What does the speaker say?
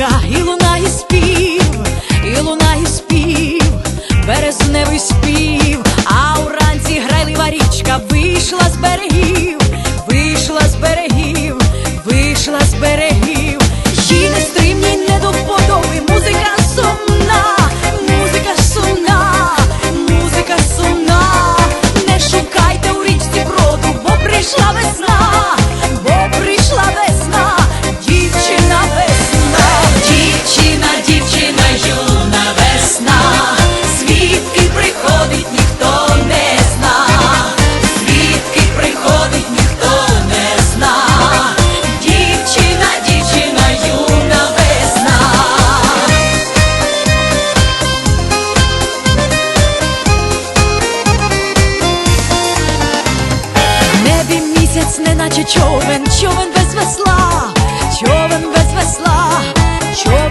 か犬が наче човен, човен без весла, човен без весла, човен